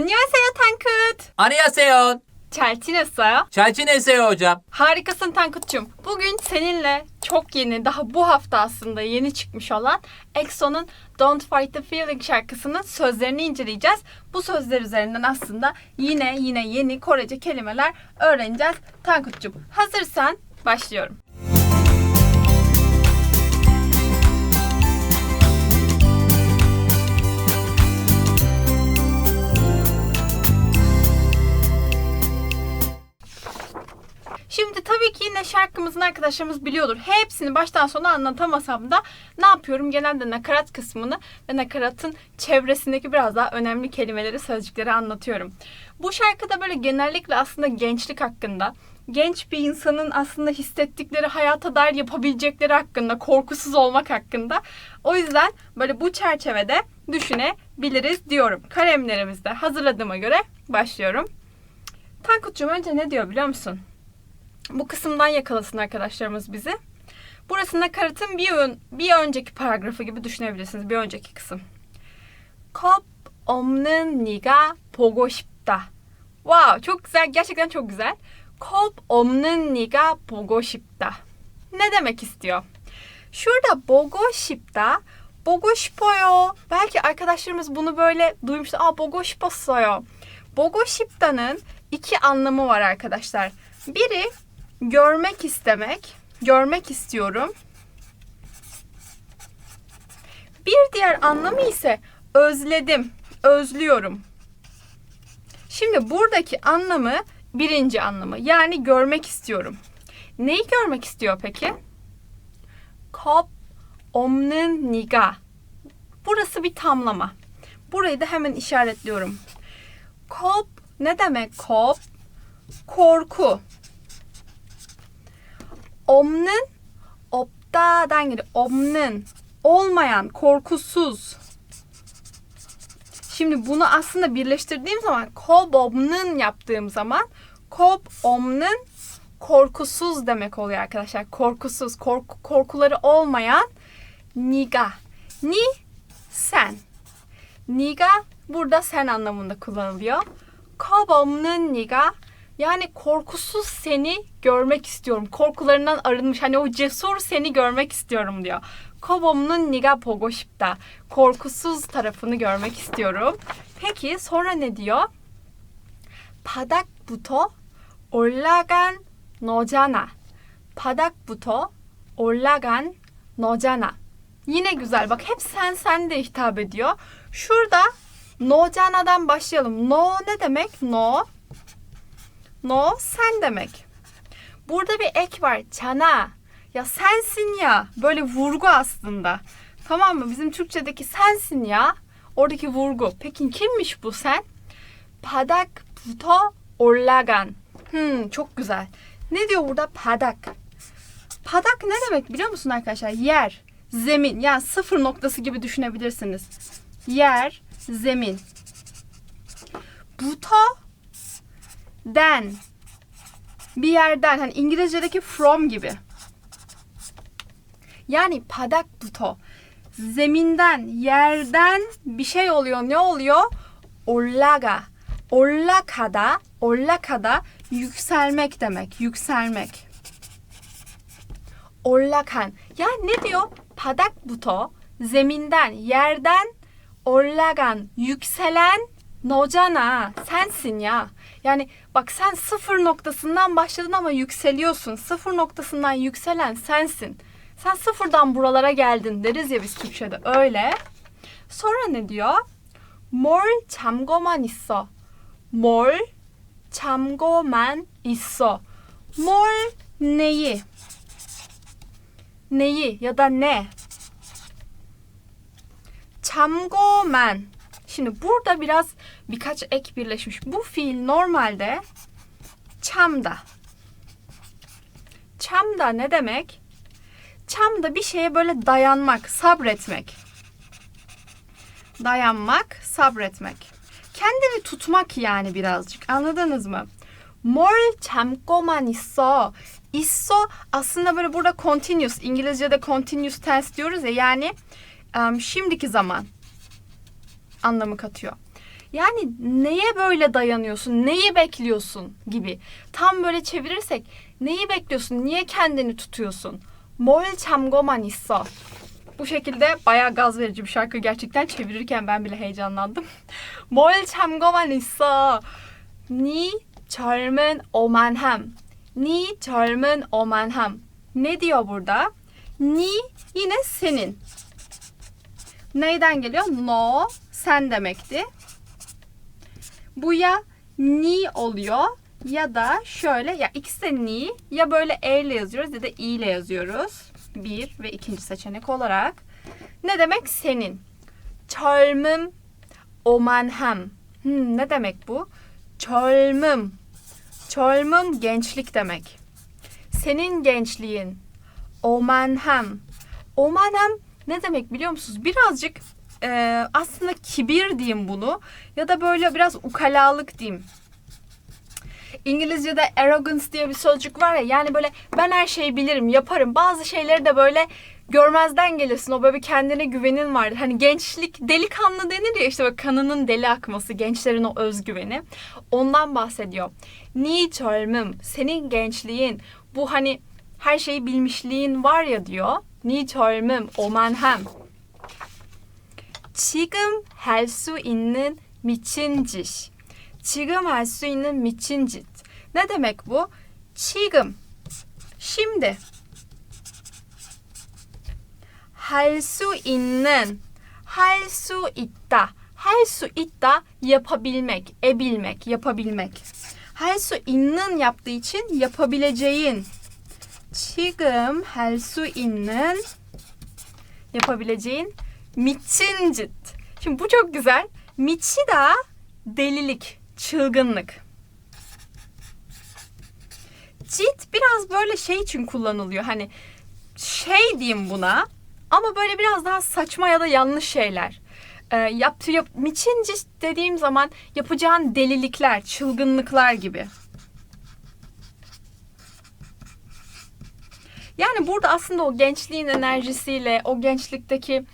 안녕하세요 Tankut. Annyeonghaseyo. 잘 지냈어요? 잘 지내세요 hocam. Harikasın Tankut'cum. Bugün seninle çok yeni, daha bu hafta aslında yeni çıkmış olan EXO'nun Don't Fight the Feeling şarkısının sözlerini inceleyeceğiz. Bu sözler üzerinden aslında yine yine yeni Korece kelimeler öğreneceğiz. Tankut'cum hazırsan başlıyorum. Şimdi tabii ki yine şarkımızın arkadaşlarımız biliyordur. Hepsini baştan sona anlatamasam da ne yapıyorum? Genelde nakarat kısmını ve nakaratın çevresindeki biraz daha önemli kelimeleri, sözcükleri anlatıyorum. Bu şarkıda böyle genellikle aslında gençlik hakkında, genç bir insanın aslında hissettikleri, hayata dair yapabilecekleri hakkında, korkusuz olmak hakkında. O yüzden böyle bu çerçevede düşünebiliriz diyorum. Kalemlerimizde hazırladığıma göre başlıyorum. Tankut'cum önce ne diyor biliyor musun? Bu kısımdan yakalasın arkadaşlarımız bizi. Burası nakaratın bir, ön, bir önceki paragrafı gibi düşünebilirsiniz. Bir önceki kısım. Kop 없는 네가 보고 싶다. Wow, çok güzel. Gerçekten çok güzel. Kop 없는 네가 보고 싶다. Ne demek istiyor? Şurada 보고 싶다. 보고 싶어요. Belki arkadaşlarımız bunu böyle duymuşlar. Aa 보고 싶었어요. 보고 싶다'nın iki anlamı var arkadaşlar. Biri Görmek istemek, görmek istiyorum. Bir diğer anlamı ise özledim, özlüyorum. Şimdi buradaki anlamı birinci anlamı. Yani görmek istiyorum. Neyi görmek istiyor peki? Kop omnen niga. Burası bir tamlama. Burayı da hemen işaretliyorum. Kop ne demek kop? Korku. 없는 없다dan geliyor. 없는 olmayan, korkusuz. Şimdi bunu aslında birleştirdiğim zaman kob 없는 yaptığım zaman kob 없는 korkusuz demek oluyor arkadaşlar. Korkusuz, korku, korkuları olmayan niga. Ni sen. Niga burada sen anlamında kullanılıyor. Kob 없는 niga yani korkusuz seni görmek istiyorum. Korkularından arınmış hani o cesur seni görmek istiyorum diyor. Kobom'un niga 보고 싶다. Korkusuz tarafını görmek istiyorum. Peki sonra ne diyor? 바닥부터 올라간 너잖아. 바닥부터 올라간 너잖아. Yine güzel bak hep sen sen de hitap ediyor. Şurada nocana'dan başlayalım. No ne demek? No No sen demek. Burada bir ek var. Çana. Ya sensin ya. Böyle vurgu aslında. Tamam mı? Bizim Türkçedeki sensin ya. Oradaki vurgu. Peki kimmiş bu sen? Padak puto orlagan. Hmm, çok güzel. Ne diyor burada? Padak. Padak ne demek biliyor musun arkadaşlar? Yer, zemin. Yani sıfır noktası gibi düşünebilirsiniz. Yer, zemin. Buto den bir yerden hani İngilizce'deki from gibi. Yani padak buto zeminden yerden bir şey oluyor. Ne oluyor? Ollaga. Ollakada, ollakada yükselmek demek. Yükselmek. Ollakan. Ya ne diyor? Padak buto zeminden, yerden ollagan, yükselen nocana sensin ya. Yani bak sen sıfır noktasından başladın ama yükseliyorsun. Sıfır noktasından yükselen sensin. Sen sıfırdan buralara geldin deriz ya biz Türkçe'de öyle. Sonra ne diyor? 뭘 잠고만 있어. 뭘 잠고만 있어. 뭘 neyi? Neyi ya da ne? 잠고만 Şimdi burada biraz birkaç ek birleşmiş. Bu fiil normalde çamda. Çamda ne demek? Çamda bir şeye böyle dayanmak, sabretmek. Dayanmak, sabretmek. Kendini tutmak yani birazcık. Anladınız mı? Mor çamkoman iso. İsso aslında böyle burada continuous. İngilizce'de continuous tense diyoruz ya yani um, şimdiki zaman anlamı katıyor. Yani neye böyle dayanıyorsun? Neyi bekliyorsun gibi. Tam böyle çevirirsek neyi bekliyorsun? Niye kendini tutuyorsun? Mol çamgoman issa. Bu şekilde bayağı gaz verici bir şarkı gerçekten çevirirken ben bile heyecanlandım. Mol çamgoman issa. Ni çarmen omenhem. Ni çarmen omenhem. Ne diyor burada? Ni yine senin. Neyden geliyor? No sen demekti. Bu ya ni oluyor ya da şöyle ya ikisi de ni ya böyle e ile yazıyoruz ya da i ile yazıyoruz. Bir ve ikinci seçenek olarak. Ne demek senin? Çölmüm omanhem. Hmm, ne demek bu? Çölmüm. Çölmüm gençlik demek. Senin gençliğin. Oman hem. Ne demek biliyor musunuz? Birazcık e, aslında kibir diyeyim bunu ya da böyle biraz ukalalık diyeyim. İngilizce'de arrogance diye bir sözcük var ya yani böyle ben her şeyi bilirim yaparım bazı şeyleri de böyle görmezden gelirsin. O böyle kendine güvenin vardır. Hani gençlik delikanlı denir ya işte böyle kanının deli akması, gençlerin o özgüveni. Ondan bahsediyor. Ni çölmüm, senin gençliğin, bu hani her şeyi bilmişliğin var ya diyor. Ni çölmüm, omenhem. 지금 할 수 있는 미친 짓 지금 할 수 있는 미친 짓 ne demek bu? 지금 şimdi 할 수 있는 할 수 있다 할 수 있다 yapabilmek ebilmek yapabilmek 할 수 있는 yaptığı için yapabileceğin 지금 할 수 있는 yapabileceğin miçincit. Şimdi bu çok güzel. Miçi da delilik, çılgınlık. Cit biraz böyle şey için kullanılıyor. Hani şey diyeyim buna ama böyle biraz daha saçma ya da yanlış şeyler. E, yap, yap, miçinci dediğim zaman yapacağın delilikler, çılgınlıklar gibi. Yani burada aslında o gençliğin enerjisiyle, o gençlikteki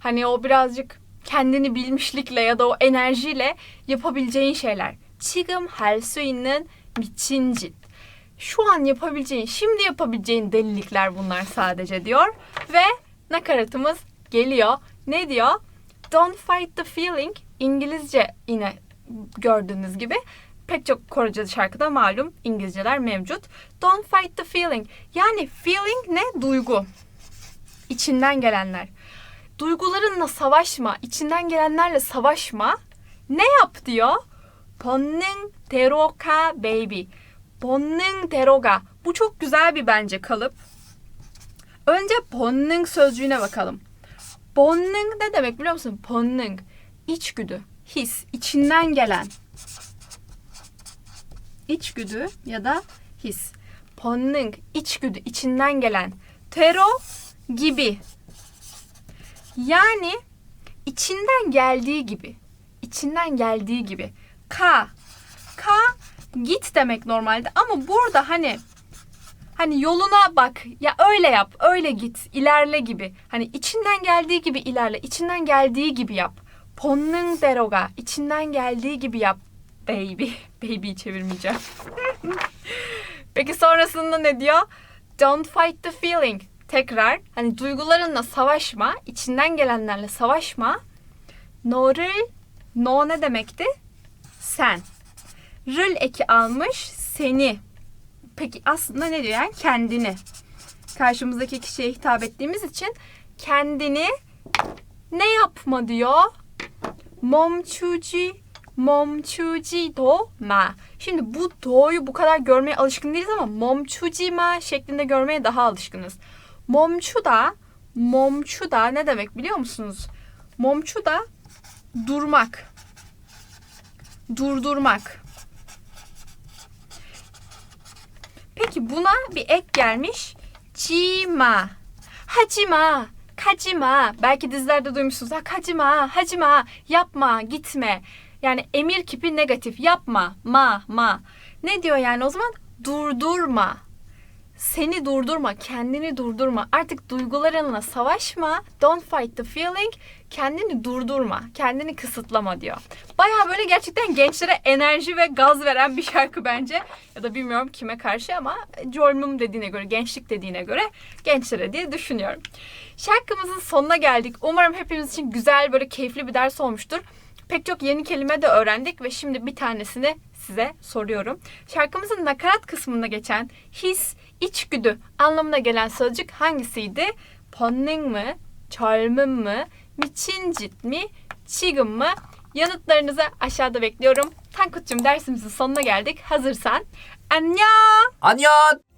hani o birazcık kendini bilmişlikle ya da o enerjiyle yapabileceğin şeyler. 지금 할 수 있는 미친 짓. Şu an yapabileceğin, şimdi yapabileceğin delilikler bunlar sadece diyor. Ve nakaratımız geliyor. Ne diyor? Don't fight the feeling. İngilizce yine gördüğünüz gibi pek çok Korece şarkıda malum İngilizceler mevcut. Don't fight the feeling. Yani feeling ne? Duygu. İçinden gelenler. Duygularınla savaşma, içinden gelenlerle savaşma. Ne yap diyor? Ponning teroka baby. Ponning teroga. Bu çok güzel bir bence kalıp. Önce ponning sözcüğüne bakalım. Ponning ne demek biliyor musun? Ponning. İçgüdü, his, içinden gelen. İçgüdü ya da his. Ponning, içgüdü, içinden gelen. Tero gibi Yani içinden geldiği gibi. İçinden geldiği gibi. Ka. Ka git demek normalde ama burada hani hani yoluna bak ya öyle yap öyle git ilerle gibi hani içinden geldiği gibi ilerle içinden geldiği gibi yap 본능 대로가 içinden geldiği gibi yap baby baby çevirmeyeceğim peki sonrasında ne diyor don't fight the feeling tekrar hani duygularınla savaşma, içinden gelenlerle savaşma. Noril, no ne demekti? Sen. Rül eki almış seni. Peki aslında ne diyor yani? Kendini. Karşımızdaki kişiye hitap ettiğimiz için kendini ne yapma diyor. Momçuji momçuji do ma. Şimdi bu do'yu bu kadar görmeye alışkın değiliz ama momçuji ma şeklinde görmeye daha alışkınız. Momçu da momçu da ne demek biliyor musunuz? Momçu da durmak. Durdurmak. Peki buna bir ek gelmiş. Cima. Hacima. Kacima. Belki dizilerde duymuşsunuz. Ha, kacima. Hacima. Yapma. Gitme. Yani emir kipi negatif. Yapma. Ma. Ma. Ne diyor yani o zaman? Durdurma. Seni durdurma, kendini durdurma. Artık duygularınla savaşma. Don't fight the feeling. Kendini durdurma, kendini kısıtlama diyor. Baya böyle gerçekten gençlere enerji ve gaz veren bir şarkı bence. Ya da bilmiyorum kime karşı ama Jormum dediğine göre, gençlik dediğine göre gençlere diye düşünüyorum. Şarkımızın sonuna geldik. Umarım hepimiz için güzel, böyle keyifli bir ders olmuştur. Pek çok yeni kelime de öğrendik ve şimdi bir tanesini size soruyorum. Şarkımızın nakarat kısmında geçen his, içgüdü anlamına gelen sözcük hangisiydi? Ponning mı? Çarmın mı? Miçincit mi? Çigim mı? Yanıtlarınızı aşağıda bekliyorum. Tankut'cum dersimizin sonuna geldik. Hazırsan. Anyan! Anyan!